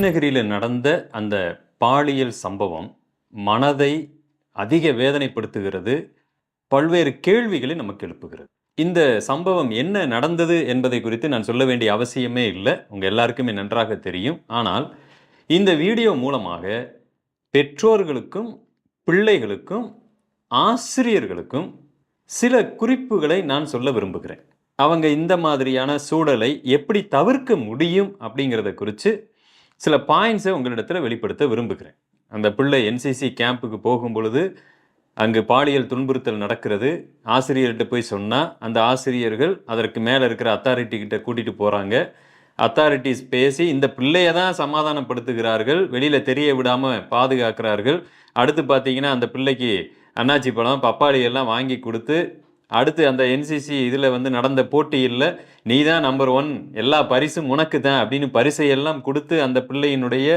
கிருஷ்ணகிரியில் நடந்த அந்த பாலியல் சம்பவம் மனதை அதிக வேதனைப்படுத்துகிறது பல்வேறு கேள்விகளை நமக்கு எழுப்புகிறது. இந்த சம்பவம் என்ன நடந்தது என்பதை குறித்து நான் சொல்ல வேண்டிய அவசியமே இல்லை. உங்கள் எல்லாருக்குமே நன்றாக தெரியும். ஆனால் இந்த வீடியோ மூலமாக பெற்றோர்களுக்கும் பிள்ளைகளுக்கும் ஆசிரியர்களுக்கும் சில குறிப்புகளை நான் சொல்ல விரும்புகிறேன். அவங்க இந்த மாதிரியான சூழலை எப்படி தவிர்க்க முடியும் அப்படிங்கிறத குறித்து சில பாயிண்ட்ஸை உங்களிடத்தில் வெளிப்படுத்த விரும்புகிறேன். அந்த பிள்ளை என்சிசி கேம்புக்கு போகும் பொழுது அங்கு பாலியல் துன்புறுத்தல் நடக்கிறது. ஆசிரியர்கிட்ட போய் சொன்னால் அந்த ஆசிரியர்கள் அதற்கு மேலே இருக்கிற அத்தாரிட்டி கிட்ட கூட்டிகிட்டு போகிறாங்க அத்தாரிட்டிஸ் பேசி இந்த பிள்ளையை தான் சமாதானப்படுத்துகிறார்கள். வெளியில் தெரிய விடாமல் பாதுகாக்கிறார்கள். அடுத்து பார்த்தீங்கன்னா அந்த பிள்ளைக்கு அன்னாச்சி பழம் பப்பாளி எல்லாம் வாங்கி கொடுத்து அடுத்து அந்த என்சிசி இதில் வந்து நடந்த போட்டியில் நீ தான் நம்பர் ஒன் எல்லா பரிசும் உனக்கு தான் அப்படின்னு பரிசை எல்லாம் கொடுத்து அந்த பிள்ளையினுடைய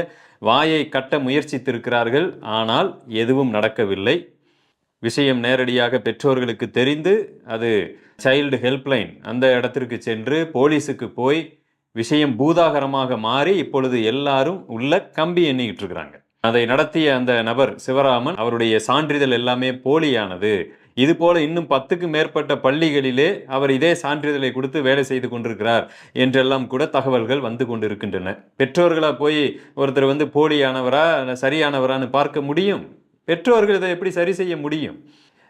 வாயை கட்ட முயற்சித்திருக்கிறார்கள். ஆனால் எதுவும் நடக்கவில்லை. விஷயம் நேரடியாக பெற்றோர்களுக்கு தெரிந்து அது சைல்டு ஹெல்ப்லைன் அந்த இடத்திற்கு சென்று போலீஸுக்கு போய் விஷயம் பூதாகரமாக மாறி இப்பொழுது எல்லாரும் உள்ள கம்பி எண்ணிக்கிட்டு இருக்கிறாங்க. அதை நடத்திய அந்த நபர் சிவராமன் அவருடைய சான்றிதழ் எல்லாமே போலியானது. இதுபோல இன்னும் பத்துக்கு மேற்பட்ட பள்ளிகளிலே அவர் இதே சான்றிதழை கொடுத்து வேலை செய்து கொண்டிருக்கிறார் என்றெல்லாம் கூட தகவல்கள் வந்து கொண்டிருக்கின்றன. பெற்றோர்களாக போய் ஒருத்தர் வந்து போலியானவரா சரியானவரான்னு பார்க்க முடியும்? பெற்றோர்கள் இதை எப்படி சரி செய்ய முடியும்?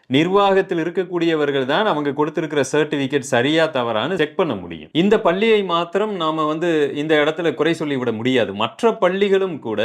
நிர்வாகத்தில் இருக்கக்கூடியவர்கள் தான் அவங்க கொடுத்திருக்கிற சர்டிபிகேட் சரியா தவறான்னு செக் பண்ண முடியும். இந்த பள்ளியை மாத்திரம் நாம வந்து இந்த இடத்துல குறை சொல்லிவிட முடியாது. மற்ற பள்ளிகளும் கூட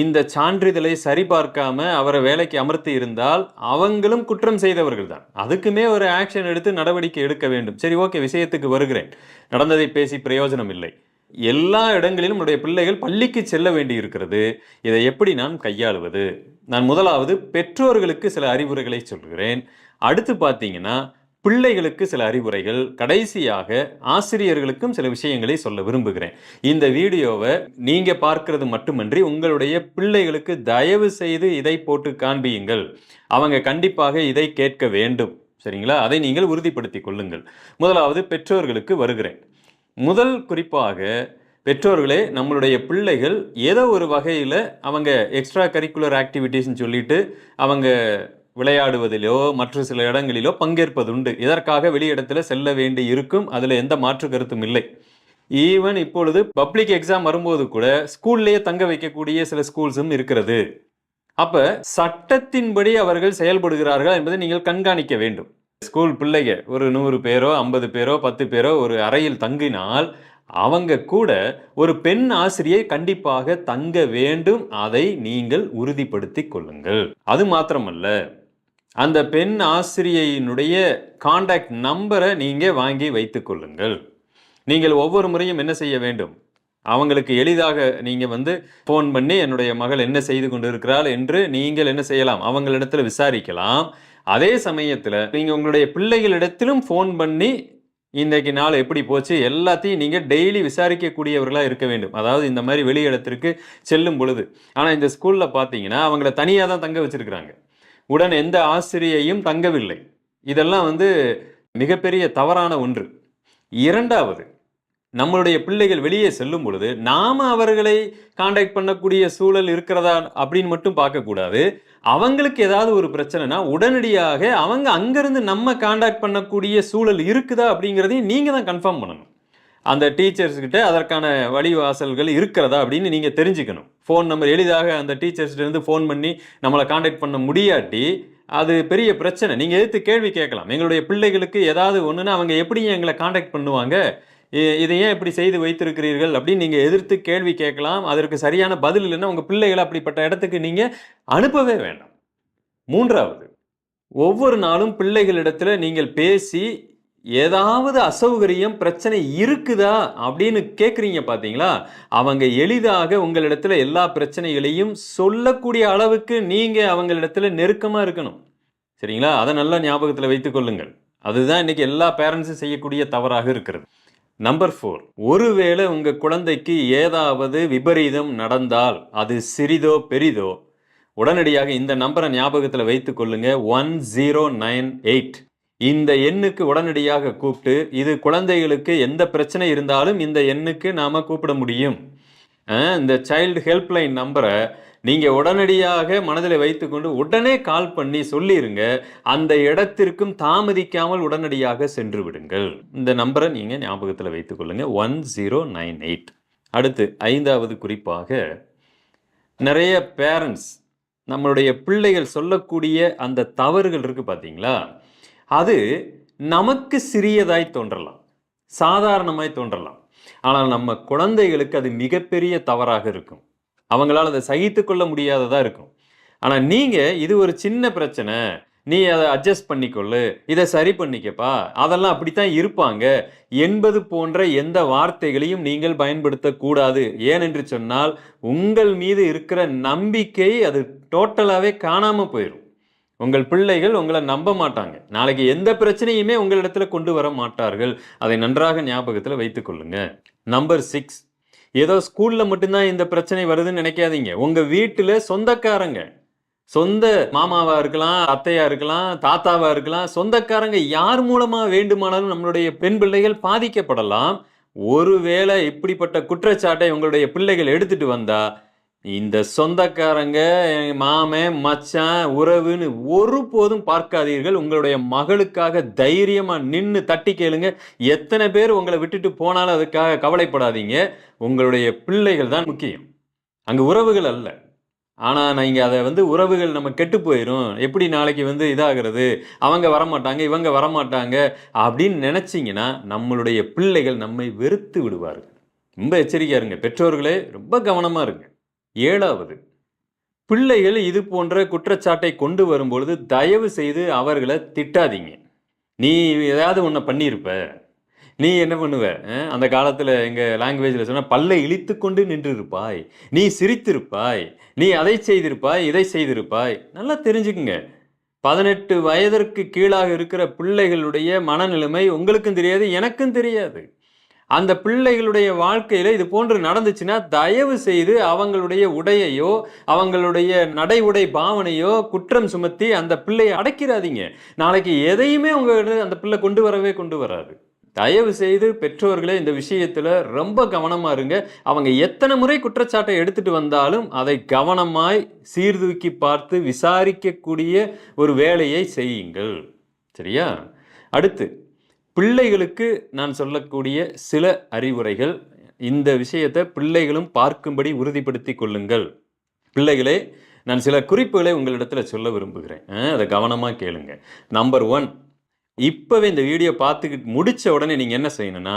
இந்த சான்றிதழை சரிபார்க்காம அவரை வேலைக்கு அமர்த்தி இருந்தால் அவங்களும் குற்றம் செய்தவர்கள் தான். அதுக்குமே ஒரு ஆக்ஷன் எடுத்து நடவடிக்கை எடுக்க வேண்டும். சரி ஓகே விஷயத்துக்கு வருகிறேன். நடந்ததை பேசி பிரயோஜனம் இல்லை. எல்லா இடங்களிலும் உடைய பிள்ளைகள் பள்ளிக்கு செல்ல வேண்டி இருக்கிறது இதை எப்படி நான் கையாளுவது? நான் முதலாவது பெற்றோர்களுக்கு சில அறிவுரைகளை சொல்கிறேன். அடுத்து பார்த்தீங்கன்னா பிள்ளைகளுக்கு சில அறிவுரைகள் கடைசியாக ஆசிரியர்களுக்கும் சில விஷயங்களை சொல்ல விரும்புகிறேன். இந்த வீடியோவை நீங்க பார்க்கறது மட்டுமன்றி உங்களுடைய பிள்ளைகளுக்கு தயவு செய்து இதை போட்டு காண்பியுங்கள். அவங்க கண்டிப்பாக இதை கேட்க வேண்டும். சரிங்களா? அதை நீங்கள் உறுதிப்படுத்திக் கொள்ளுங்கள். முதலாவது பெற்றோர்களுக்கு வருகிறேன். முதல் குறிப்பாக பெற்றோர்களே நம்மளுடைய பிள்ளைகள் ஏதோ ஒரு வகையில் அவங்க எக்ஸ்ட்ரா கரிக்குலர் ஆக்டிவிட்டீஸ்னு சொல்லிட்டு அவங்க விளையாடுவதிலோ மற்ற சில இடங்களிலோ பங்கேற்பதுண்டு. இதற்காக வெளியிடத்தில் செல்ல வேண்டி இருக்கும் அதில் எந்த மாற்று கருத்தும் இல்லை. ஈவன் இப்பொழுது பப்ளிக் எக்ஸாம் வரும்போது கூட ஸ்கூல்லேயே தங்க வைக்கக்கூடிய சில ஸ்கூல்ஸும் இருக்கிறது. அப்ப சட்டத்தின்படி அவர்கள் செயல்படுகிறார்கள் என்பதை நீங்கள் கண்காணிக்க வேண்டும். ஸ்கூல் பிள்ளைங்க ஒரு நூறு பேரோ ஐம்பது பேரோ பத்து பேரோ ஒரு அறையில் தங்கினால் அவங்க கூட ஒரு பெண் ஆசிரியை கண்டிப்பாக தங்க வேண்டும். அதை நீங்கள் உறுதிப்படுத்தி கொள்ளுங்கள். அது மாத்திரமல்ல. அந்த பெண் ஆசிரியையினுடைய காண்டாக்ட் நம்பரை நீங்கள் வாங்கி வைத்துக் கொள்ளுங்கள். நீங்கள் ஒவ்வொரு முறையும் என்ன செய்ய வேண்டும்? அவங்களுக்கு எளிதாக நீங்கள் வந்து ஃபோன் பண்ணி என்னுடைய மகள் என்ன செய்து கொண்டிருக்கிறாள் என்று நீங்கள் என்ன செய்யலாம்? அவங்களிடத்தில் விசாரிக்கலாம். அதே சமயத்தில் நீங்கள் உங்களுடைய பிள்ளைகளிடத்திலும் ஃபோன் பண்ணி இன்றைக்கு நாள் எப்படி போச்சு? எல்லாத்தையும் நீங்கள் டெய்லி விசாரிக்கக்கூடியவர்களாக இருக்க வேண்டும். அதாவது இந்த மாதிரி வெளி இடத்திற்கு செல்லும் பொழுது. ஆனால் இந்த ஸ்கூலில் பார்த்தீங்கன்னா அவங்கள தனியாக தான் தங்க வச்சுருக்கிறாங்க. உடன் எந்த ஆசிரியையும் தங்கவில்லை. இதெல்லாம் வந்து மிகப்பெரிய தவறான ஒன்று. இரண்டாவது நம்மளுடைய பிள்ளைகள் வெளியே செல்லும் பொழுது நாம் அவர்களை காண்டாக்ட் பண்ணக்கூடிய சூழல் இருக்கிறதா அப்படின்னு மட்டும் பார்க்கக்கூடாது. அவங்களுக்கு ஏதாவது ஒரு பிரச்சனைனா உடனடியாக அவங்க அங்கேருந்து நம்ம காண்டாக்ட் பண்ணக்கூடிய சூழல் இருக்குதா அப்படிங்கிறதையும் நீங்கள் தான் கன்ஃபார்ம் பண்ணணும். அந்த டீச்சர்ஸ்கிட்ட அதற்கான வழிவாசல்கள் இருக்கிறதா அப்படின்னு நீங்கள் தெரிஞ்சுக்கணும். ஃபோன் நம்பர் எளிதாக அந்த டீச்சர்ஸ்கிட்டருந்து இருந்து ஃபோன் பண்ணி நம்மளை காண்டாக்ட் பண்ண முடியாட்டி அது பெரிய பிரச்சனை. நீங்கள் எதிர்த்து கேள்வி கேட்கலாம். எங்களுடைய பிள்ளைகளுக்கு ஏதாவது ஒன்றுன்னா அவங்க எப்படி எங்களை காண்டாக்ட் பண்ணுவாங்க? இதை ஏன் இப்படி செய்து வைத்திருக்கிறீர்கள் அப்படின்னு நீங்கள் எதிர்த்து கேள்வி கேட்கலாம். அதற்கு சரியான பதில் இல்லைன்னா உங்கள் பிள்ளைகளை அப்படிப்பட்ட இடத்துக்கு நீங்கள் அனுப்பவே வேண்டாம். மூன்றாவது ஒவ்வொரு நாளும் பிள்ளைகளிடத்தில் நீங்கள் பேசி ஏதாவது அசௌகரியம் பிரச்சனை இருக்குதா அப்படின்னு கேட்குறீங்க பார்த்தீங்களா அவங்க எளிதாக உங்களிடத்துல எல்லா பிரச்சனைகளையும் சொல்லக்கூடிய அளவுக்கு நீங்கள் அவங்களிடத்துல நெருக்கமாக இருக்கணும். சரிங்களா? அதை நல்லா ஞாபகத்தில் வைத்துக்கொள்ளுங்கள் அதுதான் இன்னைக்கு எல்லா பேரண்ட்ஸும் செய்யக்கூடிய தவறாக இருக்கிறது. நம்பர் ஃபோர் ஒருவேளை உங்கள் குழந்தைக்கு ஏதாவது விபரீதம் நடந்தால் அது சிறிதோ பெரிதோ உடனடியாக இந்த நம்பரை ஞாபகத்தில் வைத்துக்கொள்ளுங்கள் ஒன் ஜீரோ நைன் எயிட் இந்த எண்ணுக்கு உடனடியாக கூப்பிட்டு இது குழந்தைகளுக்கு எந்த பிரச்சனை இருந்தாலும் இந்த எண்ணுக்கு நாம் கூப்பிட முடியும். இந்த சைல்டு ஹெல்ப்லைன் நம்பரை நீங்கள் உடனடியாக மனதில் வைத்துக்கொண்டு உடனே கால் பண்ணி சொல்லிடுங்க அந்த இடத்திற்கும் தாமதிக்காமல் உடனடியாக சென்று விடுங்கள். இந்த நம்பரை நீங்கள் ஞாபகத்தில் வைத்துக்கொள்ளுங்கள் ஒன் ஜீரோ நைன் எயிட் அடுத்து ஐந்தாவது குறிப்பாக நிறைய பேரண்ட்ஸ் நம்மளுடைய பிள்ளைகள் சொல்லக்கூடிய அந்த தவறுகள் இருக்குது பார்த்தீங்களா அது நமக்கு சிறியதாய் தோன்றலாம். சாதாரணமாய் தோன்றலாம். ஆனால் நம்ம குழந்தைகளுக்கு அது மிகப்பெரிய தவறாக இருக்கும். அவங்களால் அதை சகித்து கொள்ள முடியாததாக இருக்கும். ஆனால் நீங்கள் இது ஒரு சின்ன பிரச்சனை. நீ அதை அட்ஜஸ்ட் பண்ணிக்கொள்ளு. இதை சரி பண்ணிக்கப்பா. அதெல்லாம் அப்படித்தான் இருப்பாங்க. என்பது போன்ற எந்த வார்த்தைகளையும் நீங்கள் பயன்படுத்தக்கூடாது. ஏனென்று சொன்னால் உங்கள் மீது இருக்கிற நம்பிக்கை அது டோட்டலாகவே காணாமல் போயிடும் உங்கள் பிள்ளைகள் உங்களை நம்ப மாட்டாங்க. நாளைக்கு எந்த பிரச்சனையுமே உங்களிடத்துல கொண்டு வர மாட்டார்கள். அதை நன்றாக ஞாபகத்தில் வைத்துக்கொள்ளுங்க நம்பர் சிக்ஸ் ஏதோ ஸ்கூலில் மட்டும்தான் இந்த பிரச்சனை வருதுன்னு நினைக்காதீங்க. உங்கள் வீட்டில் சொந்தக்காரங்க சொந்த மாமாவா இருக்கலாம் அத்தையா இருக்கலாம் தாத்தாவா இருக்கலாம் சொந்தக்காரங்க யார் மூலமா வேண்டுமானாலும் நம்மளுடைய பெண் பிள்ளைகள் பாதிக்கப்படலாம். ஒருவேளை இப்படிப்பட்ட குற்றச்சாட்டை உங்களுடைய பிள்ளைகள் எடுத்துட்டு வந்தா இந்த சொந்தக்காரங்க என் மாமன் மச்சான் உறவுன்னு ஒருபோதும் பார்க்காதீர்கள். உங்களுடைய மகளுக்காக தைரியமா நின்று தட்டி கேளுங்க. எத்தனை பேர் உங்களை விட்டுட்டு போனாலும் அதுக்காக கவலைப்படாதீங்க. உங்களுடைய பிள்ளைகள் தான் முக்கியம். அங்கே உறவுகள் அல்ல. ஆனால் நீங்கள் அதை வந்து உறவுகள் நம்ம கெட்டு போயிடும் எப்படி நாளைக்கு வந்து இதாகிறது? அவங்க வரமாட்டாங்க இவங்க வரமாட்டாங்க அப்படின்னு நினச்சிங்கன்னா நம்மளுடைய பிள்ளைகள் நம்மை வெறுத்து விடுவார்கள். ரொம்ப எச்சரிக்கையாக இருங்க. பெற்றோர்களே ரொம்ப கவனமாக இருங்க. ஏழாவது பிள்ளைகள் இது போன்ற குற்றச்சாட்டை கொண்டு வரும்பொழுது தயவு செய்து அவர்களை திட்டாதீங்க. நீ ஏதாவது ஒன்றை பண்ணியிருப்ப. நீ என்ன பண்ணுவ? அந்த காலத்தில் எங்கள் லாங்குவேஜில் சொன்னால் பல்லை இழித்து கொண்டு நின்றிருப்பாய். நீ சிரித்திருப்பாய். நீ அதை செய்திருப்பாய் இதை செய்திருப்பாய். நல்லா தெரிஞ்சுக்குங்க. பதினெட்டு வயதிற்கு கீழாக இருக்கிற பிள்ளைகளுடைய மனநிலைமை உங்களுக்கும் தெரியாது எனக்கும் தெரியாது. அந்த பிள்ளைகளுடைய வாழ்க்கையில் இது போன்று நடந்துச்சுன்னா தயவு செய்து அவங்களுடைய உடையையோ அவங்களுடைய நடை உடை பாவனையோ குற்றம் சுமத்தி அந்த பிள்ளையை அடைக்கிறாதீங்க. நாளைக்கு எதையுமே உங்க அந்த பிள்ளை கொண்டு வரவே கொண்டு வராது. தயவு செய்து பெற்றோர்களே இந்த விஷயத்தில் ரொம்ப கவனமாக இருங்க. அவங்க எத்தனை முறை குற்றச்சாட்டை எடுத்துட்டு வந்தாலும் அதை கவனமாய் சீர்தூக்கி பார்த்து விசாரிக்கக்கூடிய ஒரு வேலையை செய்யுங்கள். சரியா? அடுத்து பிள்ளைகளுக்கு நான் சொல்லக்கூடிய சில அறிவுரைகள் இந்த விஷயத்தை பிள்ளைகளும் பார்க்கும்படி உறுதிப்படுத்தி கொள்ளுங்கள். பிள்ளைகளே நான் சில குறிப்புகளை உங்களிடத்தில் சொல்ல விரும்புகிறேன். அதை கவனமாக கேளுங்க. நம்பர் ஒன் இப்போவே இந்த வீடியோ பார்த்துக்கிட்டு முடித்த உடனே நீங்கள் என்ன செய்யணும்னா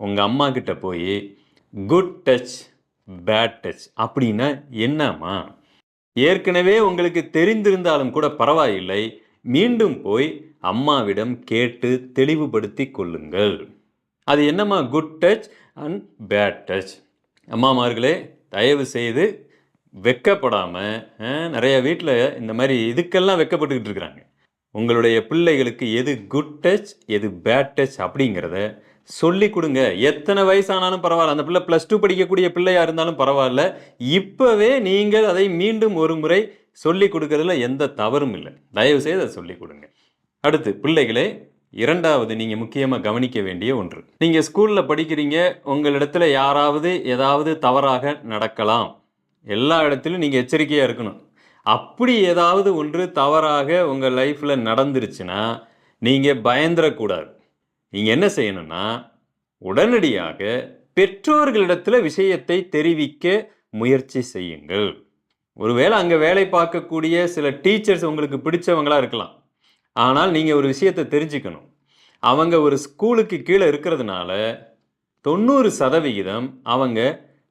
உங்கள் அம்மா கிட்ட போய் குட் டச் பேட் டச் அப்படின்னா என்னம்மா? ஏற்கனவே உங்களுக்கு தெரிந்திருந்தாலும் கூட பரவாயில்லை மீண்டும் போய் அம்மாவிடம் கேட்டு தெளிவுபடுத்தி கொள்ளுங்கள். அது என்னம்மா good touch and bad touch அம்மாமார்களே தயவு செய்து வெக்கப்படாமல் நிறைய வீட்டில் இந்த மாதிரி இதுக்கெல்லாம் வெக்கப்பட்டுக்கிட்டு இருக்கிறாங்க. உங்களுடைய பிள்ளைகளுக்கு எது குட் டச் எது பேட் டச் அப்படிங்கிறத சொல்லி கொடுங்க. எத்தனை வயசானாலும் பரவாயில்ல. அந்த பிள்ளை ப்ளஸ் டூ படிக்கக்கூடிய பிள்ளையாக இருந்தாலும் பரவாயில்ல. இப்போவே நீங்கள் அதை மீண்டும் ஒரு முறை சொல்லி கொடுக்கறதுல எந்த தவறும் இல்லை. தயவுசெய்து அதை சொல்லி கொடுங்க. அடுத்து பிள்ளைகளே இரண்டாவது நீங்கள் முக்கியமாக கவனிக்க வேண்டிய ஒன்று. நீங்கள் ஸ்கூலில் படிக்கிறீங்க. உங்களிடத்துல யாராவது ஏதாவது தவறாக நடக்கலாம். எல்லா இடத்துலையும் நீங்கள் எச்சரிக்கையாக இருக்கணும். அப்படி ஏதாவது ஒன்று தவறாக உங்கள் லைஃப்பில் நடந்துருச்சுன்னா நீங்கள் பயந்துடக்கூடாது நீங்கள் என்ன செய்யணும்னா உடனடியாக பெற்றோர்களிடத்தில் விஷயத்தை தெரிவிக்க முயற்சி செய்யுங்கள். ஒருவேளை அங்கே வேலை பார்க்கக்கூடிய சில டீச்சர்ஸ் உங்களுக்கு பிடிச்சவங்களாக இருக்கலாம். ஆனால் நீங்கள் ஒரு விஷயத்தை தெரிஞ்சுக்கணும். அவங்க ஒரு ஸ்கூலுக்கு கீழே இருக்கிறதுனால தொண்ணூறு சதவிகிதம் அவங்க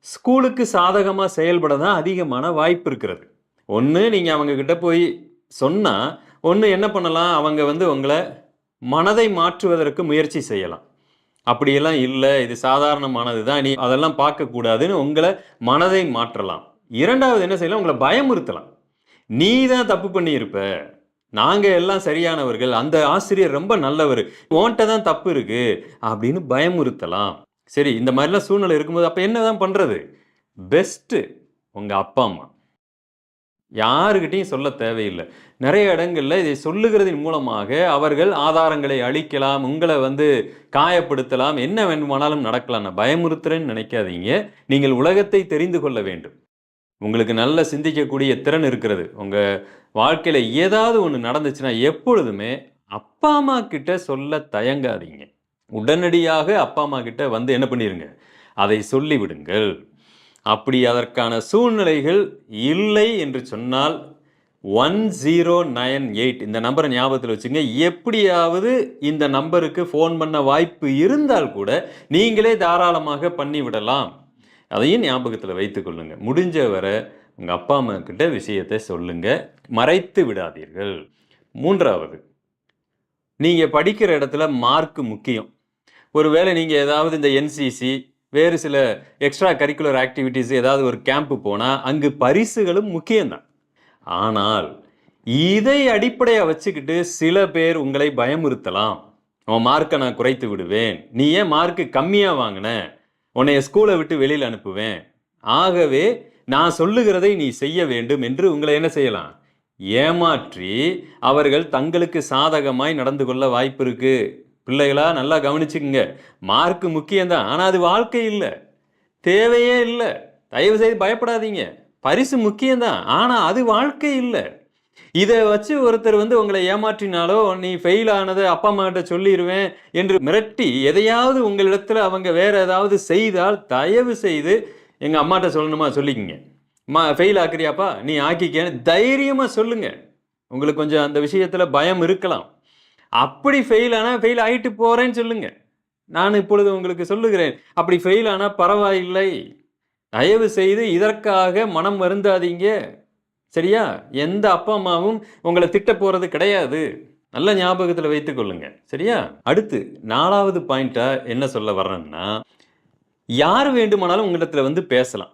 ஸ்கூலுக்கு சாதகமாக செயல்பட தான் அதிகமான வாய்ப்பு இருக்கிறது. ஒன்று நீங்கள் அவங்கக்கிட்ட போய் சொன்னால் ஒன்று என்ன பண்ணலாம்? அவங்க வந்து உங்களை மனதை மாற்றுவதற்கு முயற்சி செய்யலாம். அப்படியெல்லாம் இல்லை இது சாதாரணமானது தான் நீ அதெல்லாம் பார்க்கக்கூடாதுன்னு உங்களை மனதை மாற்றலாம். இரண்டாவது என்ன செய்யலாம் உங்களை பயமுறுத்தலாம். நீ தான் தப்பு பண்ணியிருப்ப. நாங்கள் எல்லாம் சரியானவர்கள் அந்த ஆசிரியர் ரொம்ப நல்லவர் ஓன்ட்ட தான் தப்பு இருக்கு அப்படின்னு பயமுறுத்தலாம். சரி இந்த மாதிரிலாம் சூழ்நிலை இருக்கும்போது அப்போ என்ன தான் பண்ணுறது பெஸ்ட்டு உங்கள் அப்பா அம்மா. யாருக்கிட்டையும் சொல்ல தேவையில்லை. நிறைய இடங்களில் இதை சொல்லுகிறதின் மூலமாக அவர்கள் ஆதாரங்களை அழிக்கலாம் உங்களை வந்து காயப்படுத்தலாம் என்ன வேண்டுமானாலும் நடக்கலாம். நான் பயமுறுத்துறேன்னு நினைக்காதீங்க. நீங்கள் உலகத்தை தெரிந்து கொள்ள வேண்டும். உங்களுக்கு நல்ல சிந்திக்கக்கூடிய திறன் இருக்கிறது. உங்கள் வாழ்க்கையில் ஏதாவது ஒன்று நடந்துச்சுன்னா எப்பொழுதுமே அப்பா அம்மா கிட்ட சொல்ல தயங்காதீங்க. உடனடியாக அப்பா அம்மா கிட்ட வந்து என்ன பண்ணிடுங்க அதை சொல்லிவிடுங்கள். அப்படி அதற்கான சூழ்நிலைகள் இல்லை என்று சொன்னால் ஒன் ஜீரோ நைன் எயிட் இந்த நம்பரை ஞாபகத்தில் வச்சுங்க. எப்படியாவது இந்த நம்பருக்கு ஃபோன் பண்ண வாய்ப்பு இருந்தால் கூட நீங்களே தாராளமாக பண்ணி விடலாம் அதையும் ஞாபகத்தில் வைத்துக்கொள்ளுங்கள் முடிஞ்ச வரை உங்கள் அப்பா அம்மா கிட்ட விஷயத்தை சொல்லுங்கள் மறைத்து விடாதீர்கள். மூன்றாவது நீங்கள் படிக்கிற இடத்துல மார்க் முக்கியம். ஒருவேளை நீங்கள் ஏதாவது இந்த என்சிசி வேறு சில எக்ஸ்ட்ரா கரிக்குலர் ஆக்டிவிட்டீஸ் ஏதாவது ஒரு கேம்ப்பு போனால் அங்கு பரிசுகளும் முக்கியம்தான். ஆனால் இதை அடிப்படையாக வச்சுக்கிட்டு சில பேர் உங்களை பயமுறுத்தலாம். உன் மார்க்கை நான் குறைத்து விடுவேன். நீ ஏன் மார்க்கு கம்மியாக வாங்கின? உன்னைய ஸ்கூலை விட்டு வெளியில் அனுப்புவேன். ஆகவே நான் சொல்லுகிறதை நீ செய்ய வேண்டும் என்று உங்களை என்ன செய்யலாம்? ஏமாற்றி அவர்கள் தங்களுக்கு சாதகமாய் நடந்து கொள்ள வாய்ப்பு இருக்குது பிள்ளைகளா நல்லா கவனிச்சுக்குங்க. மார்க் முக்கியம்தான். ஆனால் அது வாழ்க்கை இல்லை. தேவையே இல்லை. தயவு செய்து பயப்படாதீங்க. பரிசு முக்கியம்தான். ஆனால் அது வாழ்க்கை இல்லை. இதை வச்சு ஒருத்தர் வந்து உங்களை ஏமாற்றினாலோ நீ ஃபெயில் ஆனதை அப்பா அம்மாகிட்ட சொல்லிடுவேன் என்று மிரட்டி எதையாவது உங்களிடத்துல அவங்க வேற ஏதாவது செய்தால் தயவு செய்து எங்கள் அம்மாட்ட சொல்லணுமா சொல்லிக்கங்க. அம்மா ஃபெயில் ஆக்குறியாப்பா? நீ ஆக்கிக்கன்னு தைரியமாக சொல்லுங்கள் உங்களுக்கு கொஞ்சம் அந்த விஷயத்தில் பயம் இருக்கலாம். அப்படி ஃபெயில் ஆனால் ஃபெயில் ஆகிட்டு போகிறேன்னு சொல்லுங்க. நான் இப்பொழுது உங்களுக்கு சொல்லுகிறேன் அப்படி ஃபெயில் ஆனால் பரவாயில்லை. தயவு செய்து இதற்காக மனம் வருந்தாதீங்க. சரியா? எந்த அப்பா அம்மாவும் உங்களை திட்ட போகிறது கிடையாது. நல்ல ஞாபகத்தில் வைத்துக்கொள்ளுங்க சரியா? அடுத்து நாலாவது பாயிண்ட்டாக என்ன சொல்ல வர்றேன்னா யார் வேண்டுமானாலும் உங்களிடத்துல வந்து பேசலாம்.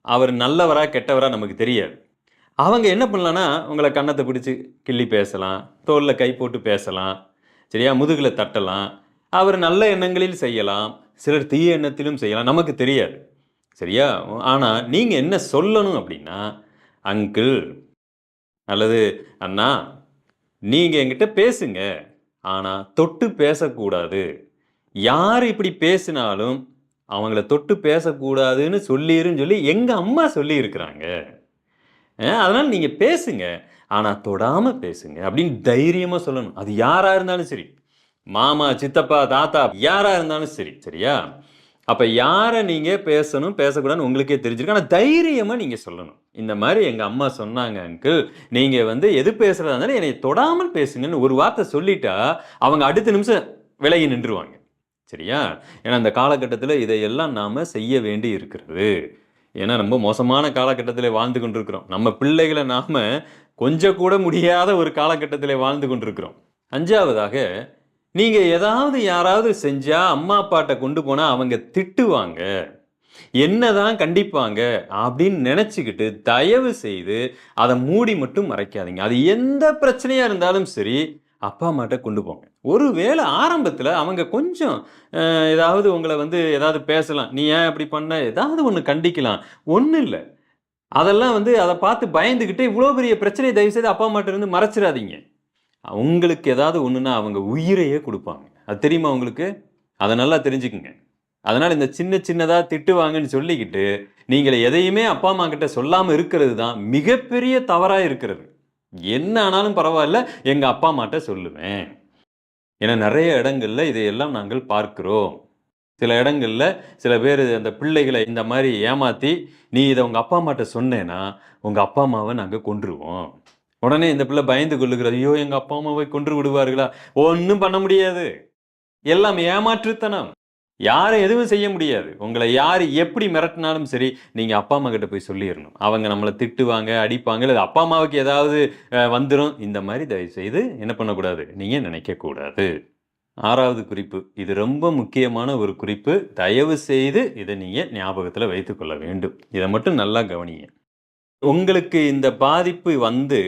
அவர் நல்லவரா கெட்டவரா நமக்கு தெரியாது. அவங்க என்ன பண்ணலான்னா உங்களை கன்னத்தை பிடிச்சி கிள்ளி பேசலாம் தோளில் கை போட்டு பேசலாம் சரியா? முதுகில் தட்டலாம். அவர் நல்ல எண்ணங்களில் செய்யலாம் சிலர் தீய எண்ணத்திலும் செய்யலாம். நமக்கு தெரியாது சரியா? ஆனால் நீங்கள் என்ன சொல்லணும் அப்படின்னா அங்கிள் அல்லது அண்ணா நீங்கள் என்கிட்ட பேசுங்க. ஆனால் தொட்டு பேசக்கூடாது. யார் இப்படி பேசினாலும் அவங்கள தொட்டு பேசக்கூடாதுன்னு சொல்லிருன்னு சொல்லி எங்கள் அம்மா சொல்லியிருக்கிறாங்க. அதனால் நீங்கள் பேசுங்க. ஆனால் தொடாமல் பேசுங்க அப்படின்னு தைரியமாக சொல்லணும். அது யாராக இருந்தாலும் சரி. மாமா சித்தப்பா தாத்தா யாராக இருந்தாலும் சரி சரியா? அப்போ யாரை நீங்கள் பேசணும் பேசக்கூடாதுன்னு உங்களுக்கே தெரிஞ்சிருக்கு. ஆனால் தைரியமாக நீங்கள் சொல்லணும். இந்த மாதிரி எங்கள் அம்மா சொன்னாங்க அங்கிள் நீங்கள் வந்து எது பேசுகிறதா இருந்தாலும் என்னை தொடாமல் பேசுங்கன்னு ஒரு வார்த்தை சொல்லிட்டா அவங்க அடுத்த நிமிஷம் விலகி நின்றுவாங்க. சரியா? ஏன்னா அந்த காலகட்டத்தில் இதையெல்லாம் நாம் செய்ய வேண்டி இருக்கிறது. ஏன்னா ரொம்ப மோசமான காலகட்டத்தில் வாழ்ந்து கொண்டிருக்கிறோம். நம்ம பிள்ளைகளை நாம் கொஞ்சம் கூட முடியாத ஒரு காலகட்டத்தில் வாழ்ந்து கொண்டிருக்கிறோம். அஞ்சாவதாக நீங்கள் ஏதாவது யாராவது செஞ்சால் அம்மா அப்பாட்ட கொண்டு போனால் அவங்க திட்டுவாங்க. என்னதான் கண்டிப்பாங்க அப்படின்னு நினச்சிக்கிட்டு தயவு செய்து அதை மூடி மட்டும் மறைக்காதீங்க. அது எந்த பிரச்சனையாக இருந்தாலும் சரி அப்பா அம்மாட்ட கொண்டு போங்க. ஒருவேளை ஆரம்பத்தில் அவங்க கொஞ்சம் ஏதாவது உங்களை வந்து ஏதாவது பேசலாம். நீ ஏன் அப்படி பண்ண? ஏதாவது ஒன்று கண்டிக்கலாம். ஒன்றும் இல்லை. அதெல்லாம் வந்து அதை பார்த்து பயந்துக்கிட்டு இவ்வளோ பெரிய பிரச்சனையை தயவு செய்து அப்பா அம்மாட்ட இருந்து மறைச்சிடாதீங்க. அவங்களுக்கு ஏதாவது ஒன்றுனா அவங்க உயிரையே கொடுப்பாங்க. அது தெரியுமா உங்களுக்கு? அதை நல்லா தெரிஞ்சுக்குங்க. அதனால் இந்த சின்ன சின்னதாக திட்டுவாங்கன்னு சொல்லிக்கிட்டு நீங்கள் எதையுமே அப்பா அம்மா கிட்ட சொல்லாமல் இருக்கிறது தான் மிகப்பெரிய தவறாக இருக்கிறது. என்ன ஆனாலும் பரவாயில்ல எங்கள் அப்பா அம்மாட்ட சொல்லுவேன். ஏன்னா நிறைய இடங்களில் இதையெல்லாம் நாங்கள் பார்க்கிறோம். சில இடங்களில் சில பேர் அந்த பிள்ளைகளை இந்த மாதிரி ஏமாற்றி நீ இதை உங்கள் அப்பா அம்மாட்ட சொன்னேன்னா உங்கள் அப்பா அம்மாவை நாங்கள் கொன்றுவோம் உடனே இந்த பிள்ளை பயந்து கொள்ளுகிறது ஐயோ எங்கள் அப்பா அம்மாவை கொன்று விடுவார்களா? ஒன்றும் பண்ண முடியாது. எல்லாம் ஏமாற்றுத்தனம். யாரும் எதுவும் செய்ய முடியாது. உங்களை யார் எப்படி மிரட்டினாலும் சரி நீங்கள் அப்பா அம்மா கிட்ட போய் சொல்லிடணும். அவங்க நம்மளை திட்டுவாங்க அடிப்பாங்க இல்லை அப்பா அம்மாவுக்கு ஏதாவது வந்துடும் இந்த மாதிரி தயவு செய்து என்ன பண்ணக்கூடாது? நீங்கள் நினைக்கக்கூடாது. ஆறாவது குறிப்பு. இது ரொம்ப முக்கியமான ஒரு குறிப்பு. தயவு செய்து இதை நீங்கள் ஞாபகத்தில் வைத்துக்கொள்ள வேண்டும். இதை மட்டும் நல்லா கவனிங்க. உங்களுக்கு இந்த பாதிப்பு வந்து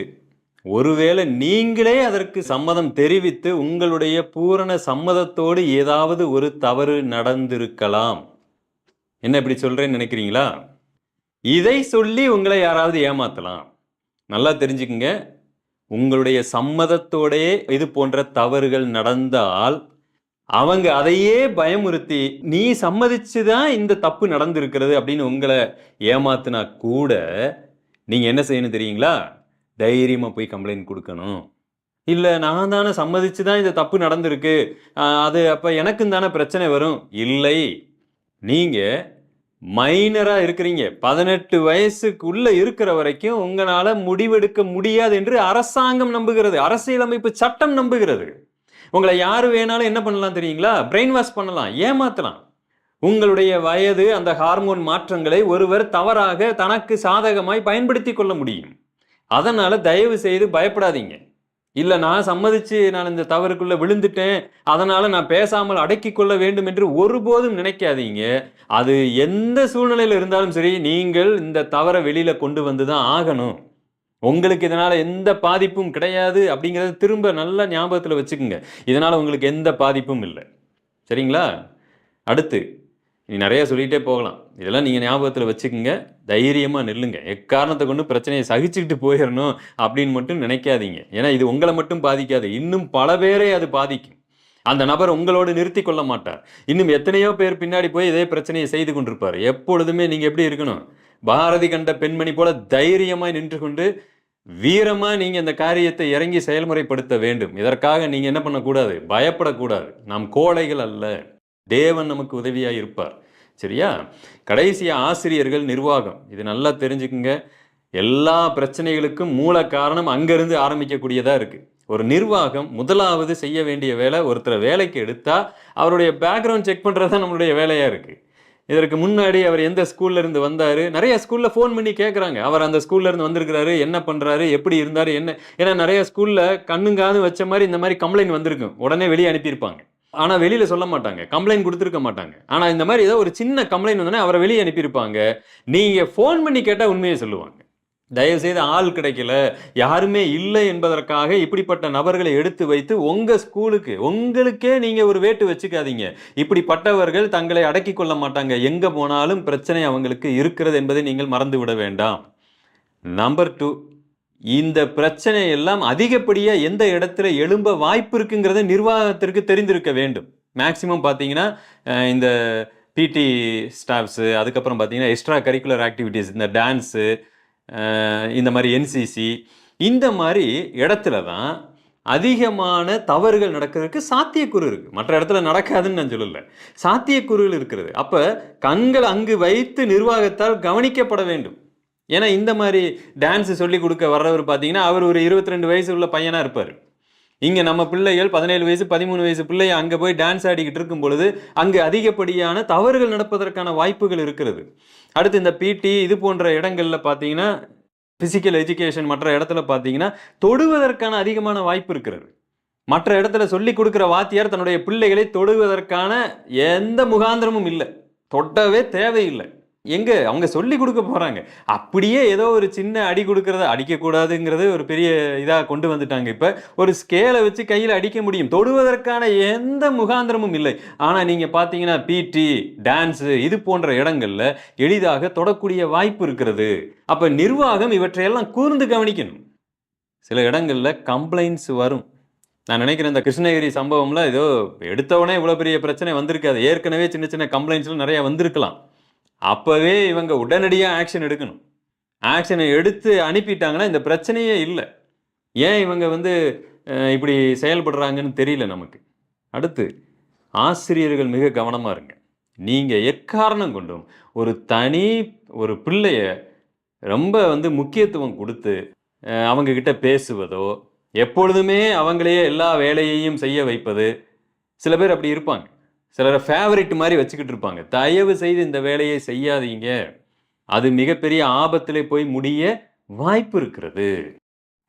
ஒருவேளை நீங்களே அதற்கு சம்மதம் தெரிவித்து உங்களுடைய பூரண சம்மதத்தோடு ஏதாவது ஒரு தவறு நடந்திருக்கலாம். என்ன இப்படி சொல்றேன்னு நினைக்கிறீங்களா? இதை சொல்லி உங்களை யாராவது ஏமாத்தலாம். நல்லா தெரிஞ்சுக்குங்க. உங்களுடைய சம்மதத்தோடையே இது போன்ற தவறுகள் நடந்தால் அவங்க அதையே பயமுறுத்தி நீ சம்மதிச்சு தான் இந்த தப்பு நடந்திருக்கிறது அப்படின்னு உங்களை ஏமாத்தினா கூட நீங்கள் என்ன செய்யணும் தெரியுங்களா? தைரியமாக போய் கம்ப்ளைண்ட் கொடுக்கணும். இல்லை நான் தானே சம்மதிச்சு தான் இந்த தப்பு நடந்திருக்கு. அது அப்போ எனக்கும் தானே பிரச்சனை வரும். இல்லை நீங்கள் மைனராக இருக்கிறீங்க. பதினெட்டு வயசுக்குள்ளே இருக்கிற வரைக்கும் உங்களால் முடிவெடுக்க முடியாது என்று அரசாங்கம் நம்புகிறது. அரசியலமைப்பு சட்டம் நம்புகிறது. உங்களை யார் வேணாலும் என்ன பண்ணலாம் தெரியுங்களா? பிரெயின் வாஷ் பண்ணலாம் ஏமாத்தலாம். உங்களுடைய வயது அந்த ஹார்மோன் மாற்றங்களை ஒருவர் தவறாக தனக்கு சாதகமாய் பயன்படுத்தி கொள்ள முடியும். அதனால் தயவு செய்து பயப்படாதீங்க. இல்லை நான் சம்மதிச்சு நான் இந்த தவறுக்குள்ளே விழுந்துட்டேன். அதனால் நான் பேசாமல் அடக்கி கொள்ள வேண்டும் என்று ஒருபோதும் நினைக்காதீங்க. அது எந்த சூழ்நிலையில் இருந்தாலும் சரி நீங்கள் இந்த தவறை வெளியில் கொண்டு வந்து தான் ஆகணும். உங்களுக்கு இதனால் எந்த பாதிப்பும் கிடையாது அப்படிங்கிறத திரும்ப நல்லா ஞாபகத்தில் வச்சுக்கோங்க. இதனால் உங்களுக்கு எந்த பாதிப்பும் இல்லை. சரிங்களா? அடுத்து நீ நிறையா சொல்லிகிட்டே போகலாம். இதெல்லாம் நீங்கள் ஞாபகத்தில் வச்சுக்கோங்க. தைரியமாக நில்லுங்க. எக்காரணத்தை கொண்டு பிரச்சனையை சகிச்சுக்கிட்டு போயிடணும் அப்படின்னு மட்டும் நினைக்காதீங்க. ஏன்னா இது உங்களை மட்டும் பாதிக்காது. இன்னும் பல பேரை அது பாதிக்கும். அந்த நபர் உங்களோடு நிறுத்தி கொள்ள மாட்டார். இன்னும் எத்தனையோ பேர் பின்னாடி போய் இதே பிரச்சனையை செய்து கொண்டிருப்பார். எப்பொழுதுமே நீங்கள் எப்படி இருக்கணும்? பாரதி கண்ட பெண்மணி போல தைரியமாய் நின்று கொண்டு வீரமாக நீங்கள் இந்த காரியத்தை இறங்கி செயல்முறைப்படுத்த வேண்டும். இதற்காக நீங்கள் என்ன பண்ணக்கூடாது? பயப்படக்கூடாது. நாம் கோழைகள் அல்ல. தேவன் நமக்கு உதவியாக இருப்பார். சரியா? கடைசி ஆசிரியர்கள் நிர்வாகம். இது நல்லா தெரிஞ்சுக்குங்க. எல்லா பிரச்சனைகளுக்கும் மூல காரணம் அங்கேருந்து ஆரம்பிக்கக்கூடியதாக இருக்குது ஒரு நிர்வாகம் முதலாவது செய்ய வேண்டிய வேலை ஒருத்தரை வேலைக்கு எடுத்தால் அவருடைய பேக்ரவுண்ட் செக் பண்ணுறது தான் நம்மளுடைய வேலையாக இருக்குது இதற்கு முன்னாடி அவர் எந்த ஸ்கூல்ல இருந்து வந்தாரு? நிறைய ஸ்கூல்ல ஃபோன் பண்ணி கேட்குறாங்க அவர் அந்த ஸ்கூல்ல இருந்து வந்திருக்கிறாரு என்ன பண்றாரு எப்படி இருந்தாரு என்ன? ஏன்னா நிறைய ஸ்கூல்ல கண்ணுங்காது வச்ச மாதிரி இந்த மாதிரி கம்ப்ளைண்ட் வந்திருக்கும். உடனே வெளியே அனுப்பியிருப்பாங்க. ஆனால் வெளியில் சொல்ல மாட்டாங்க. கம்ப்ளைண்ட் கொடுத்துருக்க மாட்டாங்க. ஆனால் இந்த மாதிரி ஏதோ ஒரு சின்ன கம்ப்ளைண்ட் வந்தோடனே அவரை வெளியே அனுப்பியிருப்பாங்க. நீங்கள் ஃபோன் பண்ணி கேட்டால் உண்மையை சொல்லுவாங்க. தயவுசெய்து ஆள் கிடைக்கல. யாருமே இல்லை என்பதற்காக இப்படிப்பட்ட நபர்களை எடுத்து வைத்து உங்கள் ஸ்கூலுக்கு உங்களுக்கே நீங்கள் ஒரு வேட்டு வச்சுக்காதீங்க. இப்படிப்பட்டவர்கள் தங்களை அடக்கி கொள்ள மாட்டாங்க. எங்கே போனாலும் பிரச்சனை அவங்களுக்கு இருக்கிறது என்பதை நீங்கள் மறந்து விட வேண்டாம். நம்பர் டூ இந்த பிரச்சனை எல்லாம் அதிகப்படியாக எந்த இடத்துல எழும்ப வாய்ப்பு இருக்குங்கிறத நிர்வாகத்திற்கு தெரிந்திருக்க வேண்டும். மேக்சிமம் பார்த்தீங்கன்னா இந்த பிடி ஸ்டாஃப்ஸு அதுக்கப்புறம் பார்த்தீங்கன்னா எக்ஸ்ட்ரா கரிக்குலர் ஆக்டிவிட்டீஸ் இந்த டான்ஸு இந்த மாதிரி என்சிசி இந்த மாதிரி இடத்துல தான் அதிகமான தவறுகள் நடக்கிறதுக்கு சாத்தியக்குறு இருக்குது மற்ற இடத்துல நடக்காதுன்னு நான் சொல்லலை. சாத்தியக்குறுகள் இருக்கிறது. அப்போ கண்கள் அங்கு வைத்து நிர்வாகத்தால் கவனிக்கப்பட வேண்டும். ஏன்னா இந்த மாதிரி டான்ஸ் சொல்லி கொடுக்க வர்றவர் பார்த்தீங்கன்னா அவர் ஒரு இருபத்தி ரெண்டு வயசு உள்ள பையனாக இருப்பார். இங்கே நம்ம பிள்ளைகள் பதினேழு வயசு பதிமூணு வயசு பிள்ளை அங்கே போய் டான்ஸ் ஆடிக்கிட்டு இருக்கும் பொழுது அங்கே அதிகப்படியான தவறுகள் நடப்பதற்கான வாய்ப்புகள் இருக்கிறது. அடுத்து இந்த பிடி இது போன்ற இடங்களில் பார்த்தீங்கன்னா ஃபிசிக்கல் எஜுகேஷன் மற்ற இடத்துல பார்த்தீங்கன்னா தொடுவதற்கான அதிகமான வாய்ப்பு இருக்கிறது. மற்ற இடத்துல சொல்லி கொடுக்குற வாத்தியார் தன்னுடைய பிள்ளைகளை தொடுவதற்கான எந்த முகாந்திரமும் இல்லை. தொட்டவே தேவையில்லை. எங்க? அவங்க சொல்லி கொடுக்க போறாங்க. அப்படியே ஏதோ ஒரு சின்ன அடி கொடுக்கறத அடிக்கக்கூடாதுங்கிறது ஒரு பெரிய இதாக கொண்டு வந்துட்டாங்க. இப்போ ஒரு ஸ்கேலை வச்சு கையில் அடிக்க முடியும். தொடுவதற்கான எந்த முகாந்திரமும் இல்லை. ஆனால் நீங்கள் பார்த்தீங்கன்னா பிடி டான்ஸு இது போன்ற இடங்களில் எளிதாக தொடக்கூடிய வாய்ப்பு இருக்கிறது. அப்போ நிர்வாகம் இவற்றையெல்லாம் கூர்ந்து கவனிக்கணும். சில இடங்களில் கம்ப்ளைண்ட்ஸ் வரும். நான் நினைக்கிறேன் இந்த கிருஷ்ணகிரி சம்பவம்ல ஏதோ எடுத்தவொடனே இவ்வளோ பெரிய பிரச்சனை வந்திருக்காது. ஏற்கனவே சின்ன சின்ன கம்ப்ளைண்ட்ஸ்லாம் நிறைய வந்திருக்கலாம். அப்போவே இவங்க உடனடியாக ஆக்ஷன் எடுக்கணும். ஆக்ஷனை எடுத்து அனுப்பிட்டாங்கன்னா இந்த பிரச்சனையே இல்லை. ஏன் இவங்க வந்து இப்படி செயல்படுறாங்கன்னு தெரியல நமக்கு. அடுத்து ஆசிரியர்கள் மிக கவனமாக இருங்க. நீங்கள் எக்காரணம் கொண்டும் ஒரு தனி ஒரு பிள்ளைய ரொம்ப வந்து முக்கியத்துவம் கொடுத்து அவங்கக்கிட்ட அவங்க பேசுவதோ எப்பொழுதுமே அவங்களையே எல்லா வேலையையும் செய்ய வைப்பது சில பேர் அப்படி இருப்பாங்க. சிலரை ஃபேவரட் மாதிரி வச்சுக்கிட்டு இருப்பாங்க. தயவு செய்து இந்த வேலையை செய்யாதீங்க. அது மிகப்பெரிய ஆபத்திலே போய் முடிய வாய்ப்பு இருக்கிறது.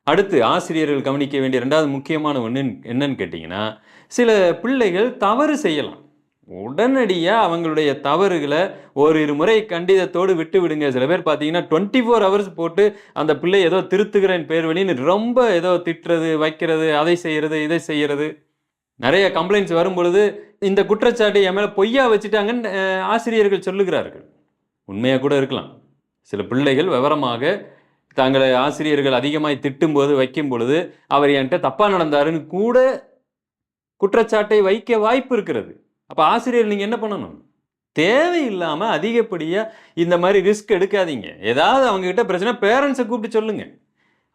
அடுத்து ஆசிரியர்கள் கவனிக்க வேண்டிய ரெண்டாவது முக்கியமான ஒன்று என்னன்னு கேட்டிங்கன்னா சில பிள்ளைகள் தவறு செய்யலாம். உடனடியாக அவங்களுடைய தவறுகளை ஓரிரு முறை கண்டிதத்தோடு விட்டு விடுங்க. சில பேர் பார்த்தீங்கன்னா டுவெண்ட்டி ஃபோர் ஹவர்ஸ் போட்டு அந்த பிள்ளை ஏதோ திருத்துகிறேன் பேர் வழின்னு ரொம்ப ஏதோ திட்டுறது வைக்கிறது அதை செய்கிறது இதை செய்கிறது. நிறைய கம்ப்ளைண்ட்ஸ் வரும் பொழுது இந்த குற்றச்சாட்டு என் மேலே பொய்யா வச்சுட்டாங்கன்னு ஆசிரியர்கள் சொல்லுகிறார்கள். உண்மையாக கூட இருக்கலாம். சில பிள்ளைகள் விவரமாக தங்களை ஆசிரியர்கள் அதிகமாய் திட்டும்போது வைக்கும் பொழுது அவர் என்கிட்ட தப்பாக நடந்தாருன்னு கூட குற்றச்சாட்டை வைக்க வாய்ப்பு இருக்கிறது. அப்போ ஆசிரியர் நீங்கள் என்ன பண்ணணும்? தேவையில்லாமல் அதிகப்படியாக இந்த மாதிரி ரிஸ்க் எடுக்காதீங்க. ஏதாவது அவங்கக்கிட்ட பிரச்சனை பேரண்ட்ஸை கூப்பிட்டு சொல்லுங்கள்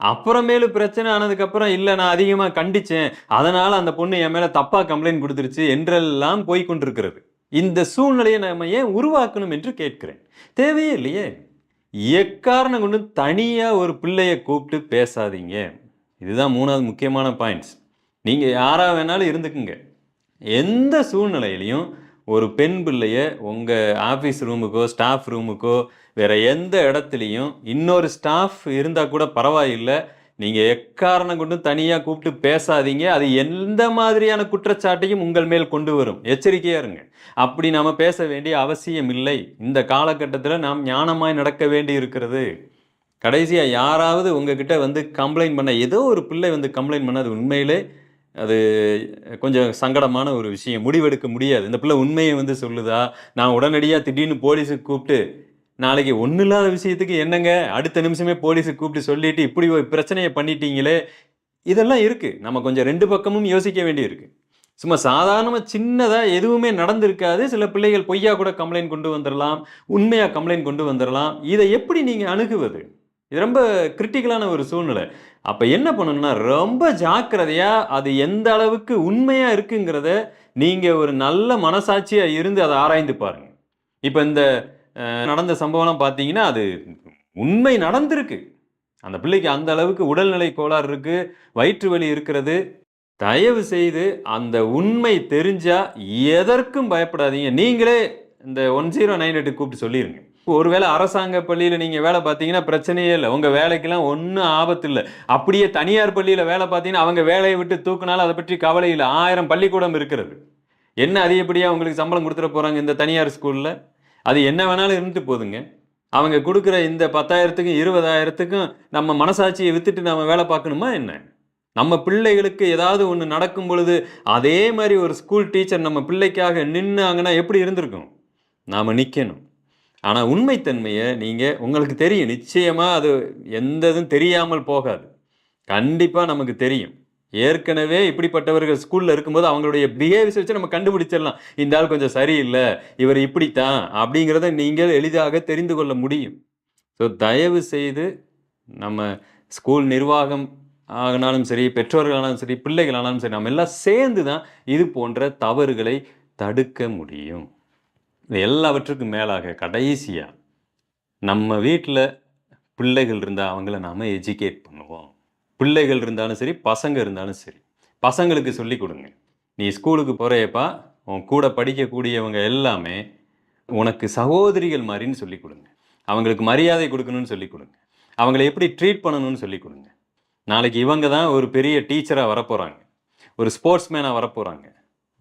அப்புறமேலு பிரச்சனை ஆனதுக்கப்புறம் இல்லை நான் அதிகமாக கண்டிச்சேன். அதனால் அந்த பொண்ணு என் மேலே தப்பாக கம்ப்ளைண்ட் கொடுத்துருச்சு என்றெல்லாம் போய் கொண்டிருக்கிறது. இந்த சூழ்நிலையை நம்ம ஏன் உருவாக்கணும் என்று கேட்கிறேன். தேவையே இல்லையே? எக்காரணம் கொண்டு தனியாக ஒரு பிள்ளையை கூப்பிட்டு பேசாதீங்க. இதுதான் மூணாவது முக்கியமான பாயிண்ட்ஸ் நீங்கள் யாராக வேணாலும் இருந்துக்குங்க. எந்த சூழ்நிலையிலையும் ஒரு பெண் பிள்ளைய உங்கள் ஆஃபீஸ் ரூமுக்கோ ஸ்டாஃப் ரூமுக்கோ வேறு எந்த இடத்துலையும் இன்னொரு ஸ்டாஃப் இருந்தால் கூட பரவாயில்லை. நீங்கள் எக்காரணம் கொண்டு தனியாக கூப்பிட்டு பேசாதீங்க. அது எந்த மாதிரியான குற்றச்சாட்டையும் உங்கள் மேல் கொண்டு வரும். எச்சரிக்கையாக இருங்க. அப்படி நாம் பேச வேண்டிய அவசியம் இல்லை. இந்த காலகட்டத்தில் நாம் ஞானமாய் நடக்க வேண்டி இருக்கிறது. கடைசியாக யாராவது உங்ககிட்ட வந்து கம்ப்ளைண்ட் பண்ண ஏதோ ஒரு பிள்ளை வந்து கம்ப்ளைண்ட் பண்ண அது உண்மையிலே அது கொஞ்சம் சங்கடமான ஒரு விஷயம். முடிவெடுக்க முடியாது. இந்த பிள்ளை உண்மையை வந்து சொல்லுதா? நான் உடனடியாக திடீர்னு போலீஸுக்கு கூப்பிட்டு நாளைக்கு ஒன்றும் இல்லாத விஷயத்துக்கு என்னங்க? அடுத்த நிமிஷமே போலீஸுக்கு கூப்பிட்டு சொல்லிட்டு இப்படி ஒரு பிரச்சனையை பண்ணிட்டீங்களே? இதெல்லாம் இருக்குது நம்ம கொஞ்சம் ரெண்டு பக்கமும் யோசிக்க வேண்டியிருக்கு. சும்மா சாதாரணமாக சின்னதாக எதுவுமே நடந்திருக்காது. சில பிள்ளைகள் பொய்யா கூட கம்ப்ளைண்ட் கொண்டு வந்துடலாம் உண்மையாக கம்ப்ளைண்ட் கொண்டு வந்துடலாம் இதை எப்படி நீங்கள் அணுகுவது? இது ரொம்ப கிரிட்டிக்கலான ஒரு சூழ்நிலை. அப்போ என்ன பண்ணணும்னா ரொம்ப ஜாக்கிரதையாக அது எந்த அளவுக்கு உண்மையாக இருக்குங்கிறத நீங்கள் ஒரு நல்ல மனசாட்சியாக இருந்து அதை ஆராய்ந்து பாருங்க. இப்போ இந்த நடந்த சம்பவம்லாம் பார்த்தீங்கன்னா அது உண்மை நடந்திருக்கு. அந்த பிள்ளைக்கு அந்த அளவுக்கு உடல்நிலை கோளாறு இருக்குது வயிற்று வலி இருக்கிறது. தயவு செய்து அந்த உண்மை தெரிஞ்சால் எதற்கும் பயப்படாதீங்க. நீங்களே இந்த ஒன் ஜீரோ நைன் எட்டு கூப்பிட்டு சொல்லிடுங்க ஒருவேளை அரசாங்க பள்ளியில் நீங்கள் வேலை பார்த்தீங்கன்னா பிரச்சனையே இல்லை. உங்கள் வேலைக்கெல்லாம் ஒன்றும் ஆபத்து இல்லை. அப்படியே தனியார் பள்ளியில் வேலை பார்த்தீங்கன்னா அவங்க வேலையை விட்டு தூக்குனாலும் அதை பற்றி கவலை இல்லை. ஆயிரம் பள்ளிக்கூடம் இருக்கிறது. என்ன அதிகப்படியாக உங்களுக்கு சம்பளம் கொடுத்துட போகிறாங்க இந்த தனியார் ஸ்கூலில்? அது என்ன வேணாலும் இருந்துட்டு போதுங்க. அவங்க கொடுக்குற இந்த பத்தாயிரத்துக்கும் இருபதாயிரத்துக்கும் நம்ம மனசாட்சியை வித்துட்டு நம்ம வேலை பார்க்கணுமா என்ன? நம்ம பிள்ளைகளுக்கு ஏதாவது ஒன்று நடக்கும் பொழுது அதே மாதிரி ஒரு ஸ்கூல் டீச்சர் நம்ம பிள்ளைக்காக நின்னாங்கன்னா எப்படி இருந்திருக்கும்? நாம் நிற்கணும் ஆனால் உண்மைத்தன்மையை நீங்கள் உங்களுக்கு தெரியும். நிச்சயமாக அது எந்த இதுவும் தெரியாமல் போகாது. கண்டிப்பாக நமக்கு தெரியும். ஏற்கனவே இப்படிப்பட்டவர்கள் ஸ்கூலில் இருக்கும்போது அவங்களுடைய பிஹேவியர்ஸ் வச்சு நம்ம கண்டுபிடிச்சிடலாம். இந்த ஆள் கொஞ்சம் சரியில்லை இவர் இப்படித்தான் அப்படிங்கிறத நீங்கள் எளிதாக தெரிந்து கொள்ள முடியும். ஸோ தயவு செய்து நம்ம ஸ்கூல் நிர்வாகம் ஆகினாலும் சரி பெற்றோர்களானாலும் சரி பிள்ளைகளானாலும் சரி நம்ம எல்லாம் சேர்ந்து தான் இது போன்ற தவறுகளை தடுக்க முடியும். எல்லாவற்றுக்கும் மேலாக கடைசியாக நம்ம வீட்டில் பிள்ளைகள் இருந்தால் அவங்கள நாம் எஜுகேட் பண்ணுவோம். பிள்ளைகள் இருந்தாலும் சரி பசங்க இருந்தாலும் சரி பசங்களுக்கு சொல்லி கொடுங்க. நீ ஸ்கூலுக்கு போகிறேப்பா உன் கூட படிக்கக்கூடியவங்க எல்லாமே உனக்கு சகோதரிகள் மாதிரின்னு சொல்லி கொடுங்க. அவங்களுக்கு மரியாதை கொடுக்கணும்னு சொல்லி கொடுங்க. அவங்கள எப்படி ட்ரீட் பண்ணணும்னு சொல்லி கொடுங்க. நாளைக்கு இவங்க தான் ஒரு பெரிய டீச்சராக வரப்போகிறாங்க ஒரு ஸ்போர்ட்ஸ் மேனாக வரப்போகிறாங்க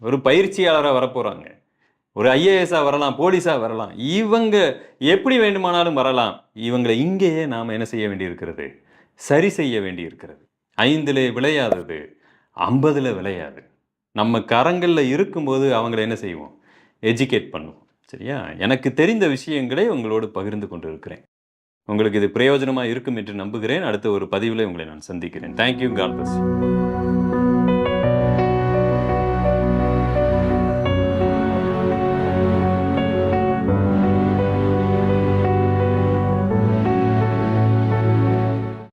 ஒரு பயிற்சியாளராக வரப்போகிறாங்க ஒரு ஐஏஎஸ்ஸாக வரலாம் போலீஸாக வரலாம். இவங்க எப்படி வேண்டுமானாலும் வரலாம். இவங்களை இங்கேயே நாம் என்ன செய்ய வேண்டியிருக்கிறது? சரி செய்ய வேண்டியிருக்கிறது. ஐந்தில் விளையாதது ஐம்பதில் விளையாது. நம்ம கரங்களில் இருக்கும்போது அவங்கள என்ன செய்வோம்? எஜுகேட் பண்ணுவோம். சரியா? எனக்கு தெரிந்த விஷயங்களை உங்களோடு பகிர்ந்து கொண்டு இருக்கிறேன் உங்களுக்கு இது பிரயோஜனமாக இருக்கும் என்று நம்புகிறேன். அடுத்த ஒரு பதிவில் உங்களை நான் சந்திக்கிறேன். Thank you God bus